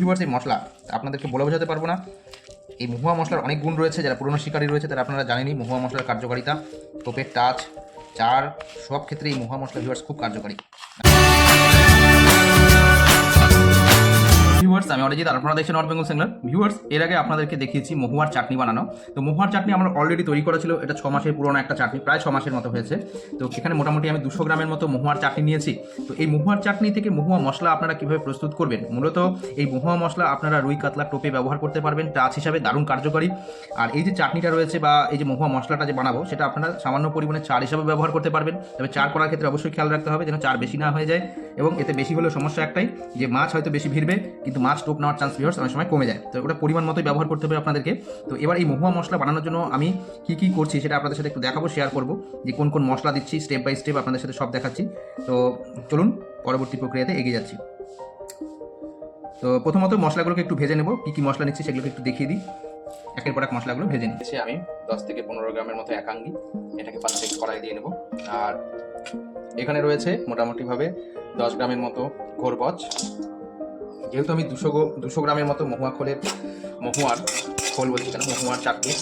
Viewers, এই মশলা আপনাদেরকে বলে বোঝাতে পারব না। এই মহুয়া মশলার অনেক গুণ রয়েছে, যারা পুরনো শিকারী রয়েছে, তারা আপনারা জানেনই, মহুয়া মশলার কার্যকারিতা, টোপের টাচ চার, সব ক্ষেত্রে এই মহুয়া মশলা ভিউয়ার্স খুব কার্যকারী। ভিউয়ার্স আমি অরিজিৎ আপনারা দেখছেন নর্থ বেঙ্গল সিগনাল ভিউয়ার্স এর আগে আপনাদেরকে দেখিয়েছি মহুয়ার চাটনি বানানো। তো মহুয়ার চাটনি আমরা অলরেডি তৈরি করা ছিল। এটা ছ মাসের পুরনো একটা চাটনি, প্রায় ছ মাসের মতো হয়েছে। তো এখানে মোটামুটি আমি দুশো গ্রামের মতো মহুয়ার চাটনি নিয়েছি। তো এই মহুয়ার চাটনি থেকে মহুয়া মশলা আপনারা কীভাবে প্রস্তুত করবেন? মূলত এই মহুয়া মশলা আপনারা রুই, কাতলা, টোপে ব্যবহার করতে পারবেন। টাচ হিসাবে দারুণ কার্যকরী। আর এই যে চাটনিটা রয়েছে বা এই যে মহুয়া মশলাটা যে বানাবো, সেটা আপনারা সামান্য পরিমাণে চার হিসাবে ব্যবহার করতে পারবেন। তবে চার করার ক্ষেত্রে অবশ্যই খেয়াল রাখতে হবে যেন চার বেশি না হয়ে যায়। এবং এতে বেশি হলেও সমস্যা একটাই যে মাছ হয়তো বেশি ভিড়বে, কিন্তু মাছ টোপ নেওয়ার চান্স ভিউর্স অনেক সময় কমে যায়। তো ওটা পরিমাণ মতোই ব্যবহার করতে হবে আপনাদেরকে। তো এবার এই মহুয়া মশলা বানানোর জন্য আমি কি কি করছি সেটা আপনাদের সাথে একটু দেখাবো শেয়ার করব। যে কোন কোন মশলা দিচ্ছি স্টেপ বাই স্টেপ আপনাদের সাথে সব দেখাচ্ছি। তো চলুন, পরবর্তী প্রক্রিয়াতে এগিয়ে যাচ্ছি। তো প্রথমত মশলাগুলোকে একটু ভেজে নেব। কী কী মশলা নিচ্ছি সেগুলোকে একটু দেখিয়ে দিই। একের পর এক মশলাগুলো ভেজে নিচ্ছি আমি দশ থেকে পনেরো গ্রামের মতো একাঙ্গি এটাকে পাঁচ থেকে কড়াই দিয়ে নেব। আর এখানে রয়েছে মোটামুটিভাবে দশ গ্রামের মতো ঘোরবচ যেহেতু আমি দুশো দুশো গ্রামের মতো মহুয়া খোলের, মহুয়ার খোল বলছি কেন? মহুয়ার চাটনি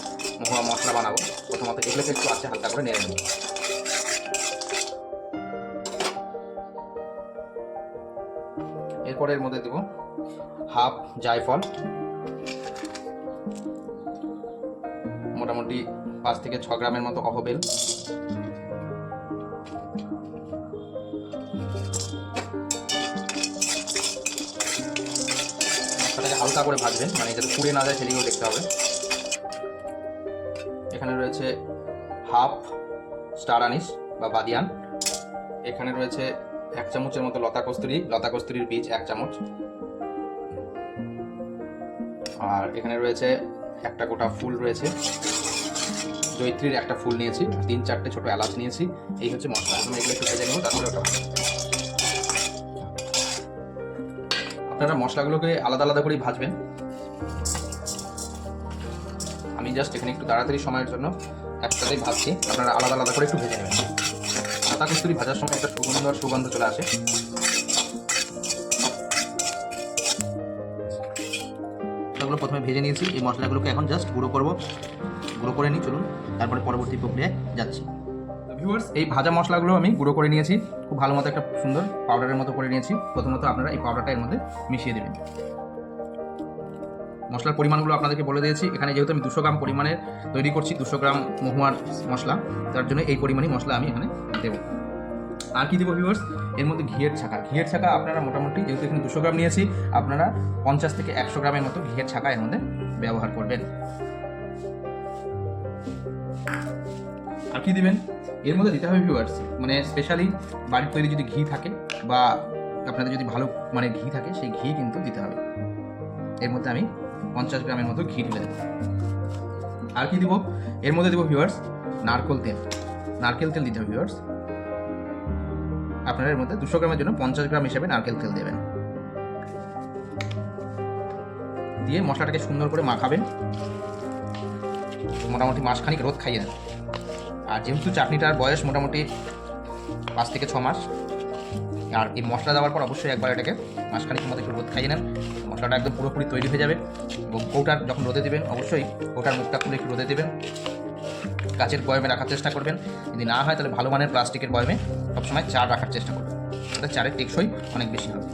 মহুয়া মশলা বানাবো। প্রথমত এগুলোকে একটু আছে হালকা করে নেড়ে নেব। এরপরে এর মধ্যে দেবো হাফ জায়ফল। মোটামুটি পাঁচ থেকে ছ গ্রামের মতো অহবেল। মশলাটাকে হালকা করে ভাজবেন মানে যাতে পুড়ে না যায় সেদিকেও দেখতে হবে। এখানে রয়েছে হাফ স্টার আনিস বা বাদিয়ান। এখানে রয়েছে এক চামচের মতো লতা কস্তুরি, লতা কস্তুরির বীজ এক চামচ। আর এখানে রয়েছে একটা গোটা ফুল রয়েছে। জৈত্রীর একটা ফুল নিয়েছি, তিন চারটে ছোট এলাচ নিয়েছি। এই হচ্ছে মশলা। আমি এগুলো একটু ভেজে নেব, তারপরে ওটা আপনারা মশলাগুলোকে আলাদা আলাদা করেই ভাজবেন। আমি জাস্ট এখানে একটু তাড়াতাড়ি সময়ের জন্য একসাথেই ভাজছি। আপনারা আলাদা আলাদা করে একটু ভেজে নেবেন। পাতা কস্তুরি ভাজার সময় একটা সুগন্ধ আর সুগন্ধ চলে আসে। মশলাগুলো প্রথমে ভেজে নিয়েছি। এই মশলাগুলোকে এখন জাস্ট গুঁড়ো করব। গুঁড়ো করে নিই, চলুন। তারপরে পরবর্তী প্রক্রিয়ায় যাচ্ছি। ভিউয়ার্স এই ভাজা মশলাগুলো আমি গুঁড়ো করে নিয়েছি। খুব ভালো মতো একটা সুন্দর পাউডারের মতো করে নিয়েছি। প্রথমত আপনারা এই পাউডারটা এর মধ্যে মিশিয়ে দেবেন। মশলার পরিমাণগুলো আপনাদেরকে বলে দিয়েছি। এখানে যেহেতু আমি দুশো গ্রাম পরিমাণের তৈরি করছি, দুশো গ্রাম মহুয়ার মশলা, তার জন্য এই পরিমাণই মশলা আমি এখানে দেবো। আর কি দেবো ভিউয়ার্স এর মধ্যে ঘিয়ের ছাকা। ঘিয়ের ছাকা আপনারা মোটামুটি যেহেতু এখানে দুশো গ্রাম নিয়েছি, আপনারা পঞ্চাশ থেকে একশো গ্রামের মতো ঘিয়ের ছাকা এর মধ্যে ব্যবহার করবেন। আর কি দিবেন? এর মধ্যে দিতে হবে ভিউয়ার্স মানে স্পেশালি বাড়ির তৈরি যদি ঘি থাকে বা আপনাদের যদি ভালো মানে ঘি থাকে, সেই ঘি কিন্তু দিতে হবে। এর মধ্যে আমি পঞ্চাশ গ্রামের মতো ঘি ঢেলে দেবো। আর কি দিব? এর মধ্যে দেবো ভিউয়ার্স নারকেল তেল। নারকেল তেল দিতে হবে ভিউয়ার্স আপনারা এর মধ্যে দুশো গ্রামের জন্য পঞ্চাশ গ্রাম হিসেবে নারকেল তেল দেবেন। দিয়ে মশলাটাকে সুন্দর করে মাখাবেন। মোটামুটি মাসখানিক রোদ খাইয়ে দেন আর যেহেতু চাটনিটার বয়স মোটামুটি পাঁচ থেকে ছ মাস, আর এই মশলা দেওয়ার পর অবশ্যই একবার এটাকে মাসখানিকের মধ্যে একটু রোদ খাইয়ে নেন। মশলাটা একদম পুরোপুরি তৈরি হয়ে যাবে এবং কৌটার যখন রোদে দেবেন, অবশ্যই কৌটার মুখটা খুলে একটু রোদে দেবেন। কাচের বয়মে রাখার চেষ্টা করবেন। যদি না হয়, তাহলে ভালো মানের প্লাস্টিকের বয়মে সবসময় চার রাখার চেষ্টা করবেন। তাহলে চারের টেকসই অনেক বেশি হবে।